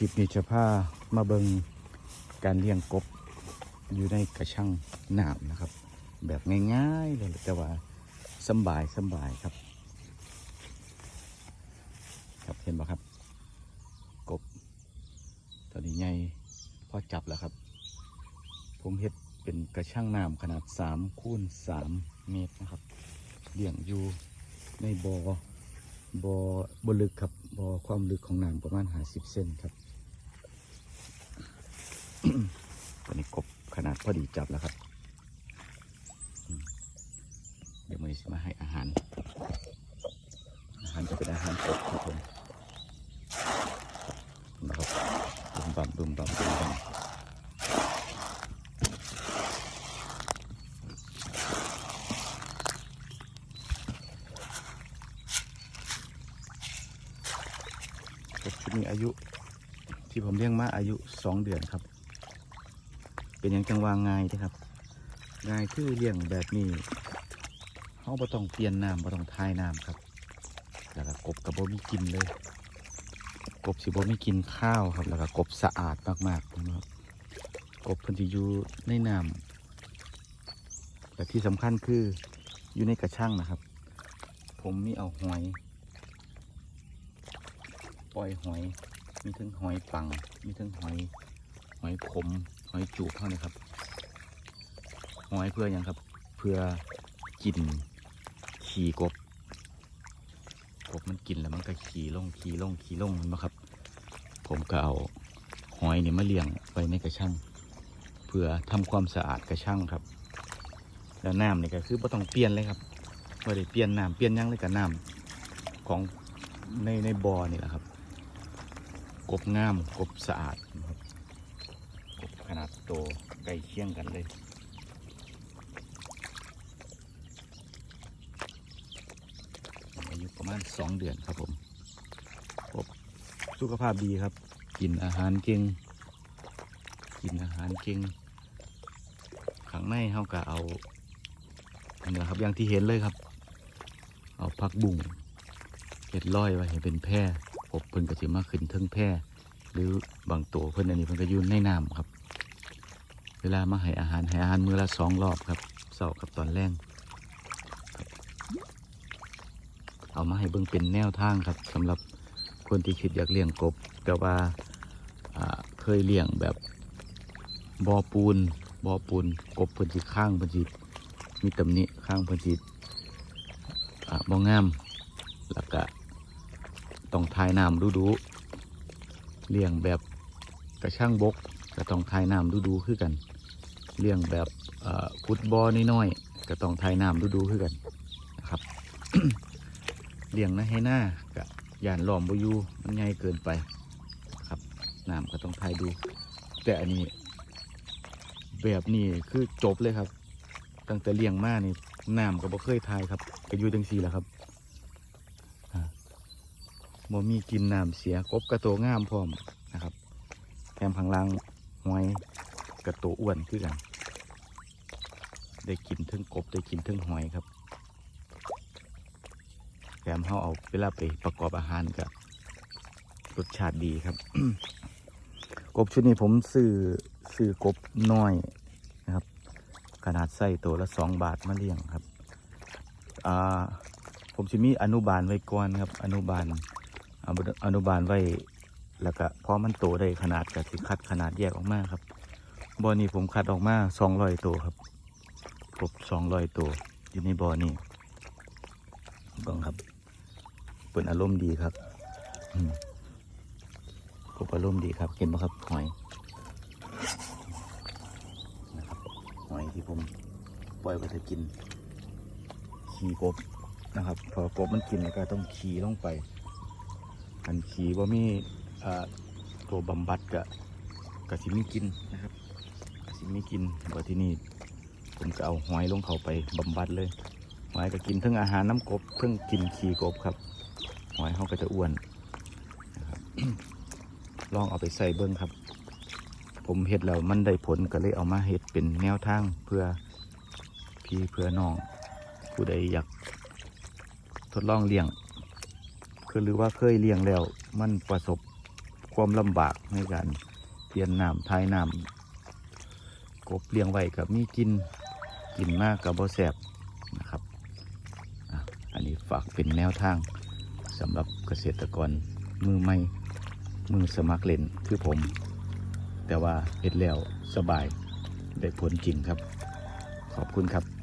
คลิปนี้จะพามาเบิงการเลี้ยงกบอยู่ในกระชังหนามนะครับ แบบง่ายๆเลยแต่ว่าสบายสบายครับ ครับเห็นปะครับ กบตอนนี้ใหญ่พอจับแล้วครับ ผมเฮ็ดเป็นกระชังน้ำขนาด3คูณ3เมตรนะครับเลี้ยงอยู่ในบอ่บอบลึกครับบอความลึกของน้ำประมาณ50เซนครับ ตอนนี้กบขนาดพอดีจับแล้วครับ เดี๋ยวมันจะมาให้อาหาร อาหารจะเป็นอาหารกบครับผมนะครับบึมบัมบึมบัมบึมบัมกบชุดนี้อายุ ที่ผมเลี้ยงมาอายุสองเดือนครับ เป็นอย่างจังหวางง่ายนะครับง่ายคือเลี้ยงแบบนี้เขาบ่ต้องเปลี่ยนน้ำบ่ต้องทายน้ำครับแล้วก็กบกับบ่มีกินเลย กบสิบ่มีกินข้าวครับ แล้วก็กบสะอาดมากๆนะครับกบเพิ่นสิอยู่ในน้ำแต่ที่สำคัญคืออยู่ในกระชังนะครับ ผมมีเอาหอยปล่อยหอย มีทั้งหอยปัง มีทั้งหอย หอยขม หอยจูบเท่านี้ครับหอยเพื่ออย่างครับ เพื่อกินขี่กบ กบมันกินแล้วมันก็ขี่ลงขี่ลงขี่ลงเห็นไหมครับ ผมก็เอาหอยเนี่ยมาเลี้ยงไว้ในกระชังเพื่อทำความสะอาดกระชังครับ แล้วน้ำเนี่ยก็คือไม่ต้องเปลี่ยนเลยครับไม่ได้เปลี่ยนน้ำเปลี่ยนยังเลยกับน้ำของในในบ่อนี่แหละครับ กบงามกบสะอาดครับ ขนาดโตใกล้เคียงกันเลยอายุประมาณสองเดือนครับผมบสุขภาพดีครับ กินอาหารเก่ง กินอาหารเก่งข้างในเขาก็เอาอันนี้แหละครับอย่างที่เห็นเลยครับ เอาผักบุ้งเห็ดร้อยไว้ให้เป็นแพร่กบเพิ่นก็สิมาขึ้นเทิงแพร่ หรือบางตัวเพิ่อนอันนี้เพิ่อนก็ยุ่ในน้ำครับ เวลามาให้อาหารให้อาหารมือละสองรอบครับเสาร์กับตอนแรงเอามาให้เบิ่งเป็นแนวทางครับสำหรับคนที่คิดอยากเลี้ยงกบแต่ว่าเคยเลี้ยงแบบบอปูนบอปูนกบพิ่นสิข้างพิ่นสิมีตำหนิข้างพิ่นสิอ่าบ่งามแล้วก็ต้องทายน้ำดูดู เลี้ยงแบบกระช่างบกก็ต้องทายน้ำดูดูๆคือกัน เลี้ยงแบบฟุตบอลน้อยๆก็ต้องทายน้ำดูดูๆคือกันนะครับเลี้ยงนะให้หน้าก็ย่านหลอมบอยูมันใหญ่เกินไปครับน้ำก็ต้องทายดู แต่อันนี้ แบบนี้คือจบเลยครับ ตั้งแต่เลี้ยงมานี่น้ำก็บ่เคยทายครับก็อยู่จังซี่แหละครับ บ่มีกินน้ำเสียกบกระโตงามพร้อมนะครับแถมพังลังหอยกระโตอ้วนคือกันได้กินเทึงกบได้กินเทึงหอยครับแถมเขาเอาเวลาไปประกอบอาหารกับรสชาติดีครับ กบชุดนี้ผมซื้อซื้อกบน้อยนะครับ ขนาดไส้ตัวละสองบาทมาเลี้ยงครับอ่าผมจะมีอนุบาลไว้ก่อนครับ อนุบาล อนุบาลไว้แล้วก็พอมันโตได้ขนาดก็สิคัดขนาดแยกออกมาครับบ่อนี้ผมคัดออกมาสองร้อยตัวครับกบสองร้อยตัวอยู่ในบ่อนี้บังครับเปิดอารมณ์ดีครับอืมกบอารมณ์ดีครับเห็นไหมครับหอยนะครับหอยที่ผมปล่อยไว้จะกิน ขี่กบนะครับ พอกบมันกินแล้วก็ต้องขี่ลงไป อันขี่ว่ามีตัวบำบัดกะกะสิมีกินนะครับกะสิมีกินว่าที่นี่ผมก็เอาหอยลงเขาไปบำบัดเลยหอยก็กินทั้งอาหารน้ำกบทั้งกินขี้กบครับหอยเขาก็จะอ้วนนะครับลองเอาไปใส่เบิ้งครับ ผมเห็ดแล้วมันได้ผลก็เลยเอามาเห็ดเป็นแนวทางเพื่อพี่เพื่อน้อง ผู้ใดอยากทดลองเลี้ยง คือหรือว่าเคยเลี้ยงแล้ว มันประสบความลำบากในการเปลี่ยนน้ำทายน้ำกบเลี้ยงไว้กับมีกินกินมากกับบ่แสบนะครับอันนี้ฝากเป็นแนวทางสำหรับเกษตรกรมือใหม่มือสมัครเล่นคือผม แต่ว่าเห็ดแล้วสบายได้ผลจริงครับ ขอบคุณครับ